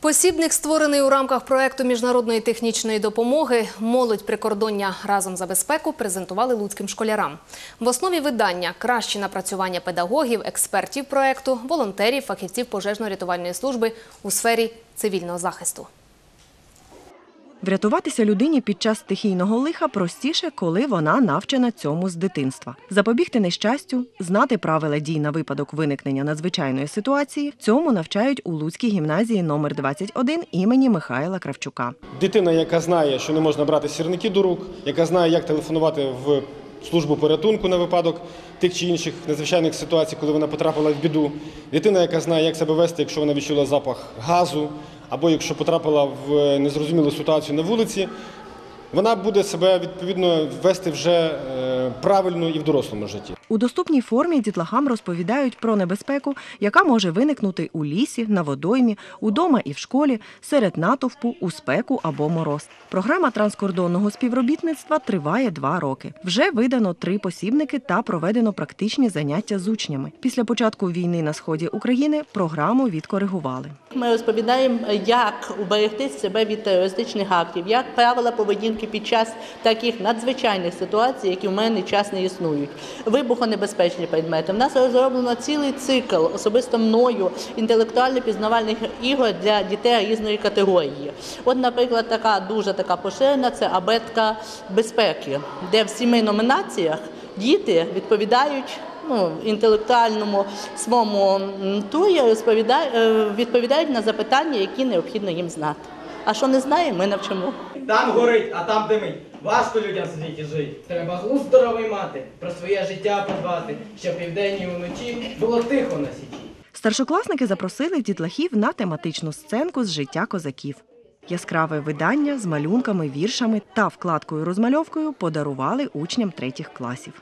Посібник, створений у рамках проекту міжнародної технічної допомоги Молодь прикордоння разом за безпеку презентували луцьким школярам. В основі видання кращі напрацювання педагогів, експертів проекту, волонтерів, фахівців пожежно-рятувальної служби у сфері цивільного захисту. Врятуватися людині під час стихійного лиха простіше, коли вона навчена цьому з дитинства. Запобігти нещастю, знати правила дій на випадок виникнення надзвичайної ситуації. Цьому навчають у Луцькій гімназії номер 21 імені Михайла Кравчука. Дитина, яка знає, що не можна брати сірники до рук, яка знає, як телефонувати в службу порятунку на випадок тих чи інших надзвичайних ситуацій, коли вона потрапила в біду. Дитина, яка знає, як себе вести, якщо вона відчула запах газу, або якщо потрапила в незрозумілу ситуацію на вулиці, вона буде себе відповідно вести вже е, правильно і в дорослому житті. У доступній формі дітлахам розповідають про небезпеку, яка може виникнути у лісі, на водоймі, удома і в школі, серед натовпу, у спеку або мороз. Програма транскордонного співробітництва триває два роки. Вже видано три посібники та проведено практичні заняття з учнями. Після початку війни на сході України програму відкоригували. Ми розповідаємо, як уберегти себе від терористичних актів, як правила поведінки під час таких надзвичайних ситуацій, які в мене час не існують. Вибухонебезпечні предмети. У нас розроблено цілий цикл, особисто мною, інтелектуально-пізнавальних ігор для дітей різної категорії. От, наприклад, така дуже така поширена це абетка безпеки, де в сіми номінаціях діти відповідають ну, інтелектуальному своєму турі е, відповідають на запитання, які необхідно їм знати. А що не знаємо, ми навчимо. Там горить, а там димить. Важко людям в світі жить. Треба глузд здоровий мати, про своє життя подбати, щоб і вдень і вночі було тихо на січі. Старшокласники запросили дітлахів на тематичну сценку з життя козаків. Яскраве видання з малюнками, віршами та вкладкою розмальовкою подарували учням третіх класів.